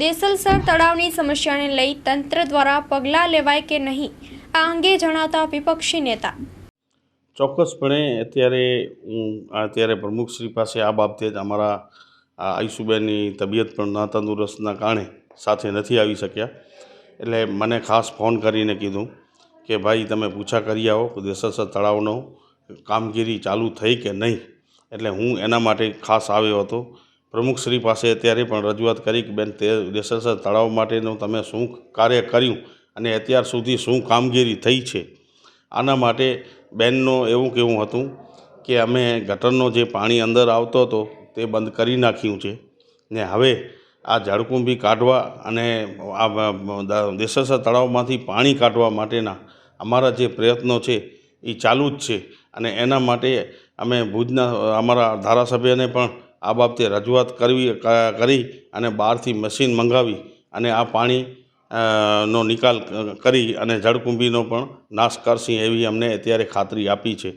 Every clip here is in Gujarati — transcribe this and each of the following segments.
દેસલસર તળાવની સમસ્યાને લઈ તંત્ર દ્વારા પગલાં લેવાય કે નહીં, આ અંગે જણાતા વિપક્ષી નેતા. ચોક્કસપણે અત્યારે હું અત્યારે પ્રમુખશ્રી પાસે આ બાબતે જ અમારા આ આઈશુબેનની તબિયત પણ ના તંદુરસ્તના કારણે સાથે નથી આવી શક્યા. એટલે મને ખાસ ફોન કરીને કીધું કે ભાઈ તમે પૂછા કરી આવો દેસલસર તળાવનો કામગીરી ચાલુ થઈ કે નહીં. એટલે હું એના માટે ખાસ આવ્યો હતો. પ્રમુખશ્રી પાસે અત્યારે પણ રજૂઆત કરી કે બેન, તે દેસરસર તળાવ માટેનું તમે શું કાર્ય કર્યું અને અત્યાર સુધી શું કામગીરી થઈ છે? આના માટે બેનનો એવું કહેવું હતું કે અમે ગટરનો જે પાણી અંદર આવતો હતો તે બંધ કરી નાખ્યું છે ને હવે આ જળકુંભી કાઢવા અને આ દેસરસર તળાવમાંથી પાણી કાઢવા માટેના અમારા જે પ્રયત્નો છે એ ચાલુ જ છે અને એના માટે અમે ભુજના અમારા ધારાસભ્યને પણ આ બાબતે રજૂઆત કરવી કરી અને બહારથી મશીન મંગાવી અને આ પાણી નો નિકાલ કરી અને જળકુંભીનો પણ નાશ કરશે એવી અમને અત્યારે ખાતરી આપી છે.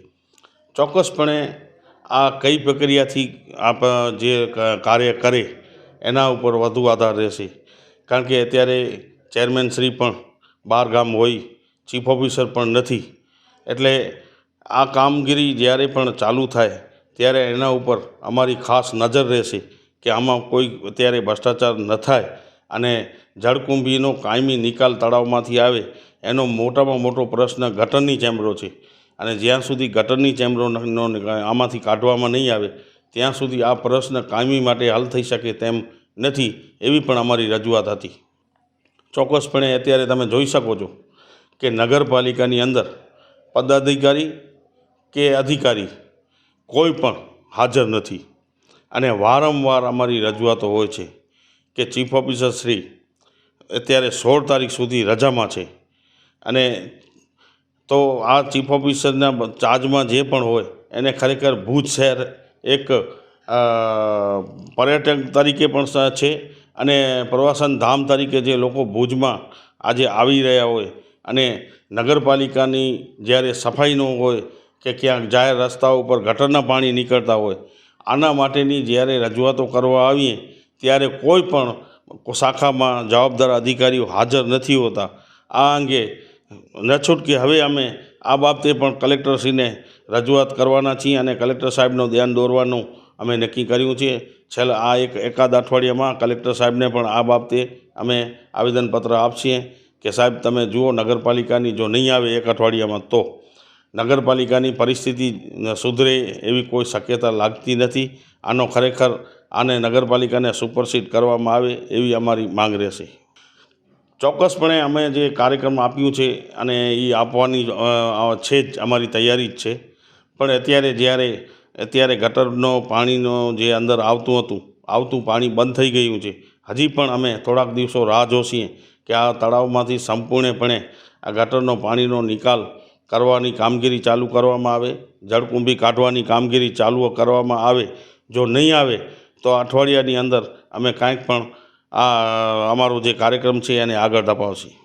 ચોક્કસપણે આ કઈ પ્રક્રિયાથી આપ, જે કાર્ય કરે એના ઉપર વધુ આધાર રહેશે. કારણ કે અત્યારે ચેરમેન શ્રી પણ બહાર ગામ હોય ચીફ ઓફિસર પણ નથી. એટલે આ કામગીરી જ્યારે પણ ચાલુ થાય ત્યારે એના ઉપર અમારી ખાસ નજર રહેશે કે આમાં કોઈ અત્યારે ભ્રષ્ટાચાર ન થાય અને જળકુંભીનો કાયમી નિકાલ તળાવમાંથી આવે, એનો મોટામાં મોટો પ્રશ્ન ગટરની ચેમ્બરો છે. અને જ્યાં સુધી ગટરની ચેમ્બરો આમાંથી કાઢવામાં નહીં આવે, ત્યાં સુધી આ પ્રશ્ન કાયમી માટે હલ થઈ શકે તેમ નથી એવી પણ અમારી રજૂઆત હતી. ચોક્કસપણે અત્યારે તમે જોઈ શકો છો કે નગરપાલિકાની અંદર પદાધિકારી કે અધિકારી કોઈ પણ હાજર નથી. અને વારંવાર અમારી રજૂઆતો હોય છે કે ચીફ ઓફિસર શ્રી અત્યારે સોળ તારીખ સુધી રજામાં છે. અને તો આ ચીફ ઓફિસરના ચાર્જમાં જે પણ હોય, એને ખરેખર ભુજ શહેર એક પર્યટક તરીકે પણ છે અને પ્રવાસન ધામ તરીકે જે લોકો ભુજમાં આજે આવી રહ્યા હોય અને નગરપાલિકાની જ્યારે સફાઈનો હોય કે ક્યાંક જાહેર રસ્તા ઉપર ગટરના પાણી નીકળતા હોય, આના માટેની જ્યારે રજૂઆતો કરવા આવીએ, ત્યારે કોઈ પણ શાખામાં જવાબદાર અધિકારીઓ હાજર નથી હોતા. આ અંગે ન છૂટકે હવે અમે આ બાબતે પણ કલેક્ટરશ્રીને રજૂઆત કરવાના છીએ અને કલેક્ટર સાહેબનું ધ્યાન દોરવાનું અમે નક્કી કર્યું છે. છેલ્લા આ એક એકાદ અઠવાડિયામાં કલેક્ટર સાહેબને પણ આ બાબતે અમે આવેદનપત્ર આપશીએ કે સાહેબ તમે જુઓ નગરપાલિકાની જો નહીં આવે એક અઠવાડિયામાં તો. નગરપાલિકાની પરિસ્થિતિ સુધરે એવી કોઈ શક્યતા લાગતી નથી. આનો ખરેખર આને નગરપાલિકાને સુપરસીડ કરવામાં આવે એવી અમારી માંગ રહેશે. ચોક્કસપણે અમે જે કાર્યક્રમ આપ્યું છે અને એ આપવાની છે જ અમારી તૈયારી જ છે. પણ અત્યારે જ્યારે, અત્યારે ગટરનો, પાણીનો જે અંદર આવતું હતું, આવતું પાણી બંધ થઈ ગયું છે. હજી પણ અમે થોડાક દિવસો રાહ જોશીએ કે આ તળાવમાંથી સંપૂર્ણપણે આ ગટરનો પાણીનો નિકાલ કરવાની કામગીરી ચાલુ કરવામાં આવે, જળકુંભી કાઢવાની કામગીરી ચાલુ કરવામાં આવે, જો નહીં આવે, તો અઠવાડિયાની અંદર અમે કાંઈક પણ આ અમારો જે કાર્યક્રમ છે એને આગળ ધપાવશી.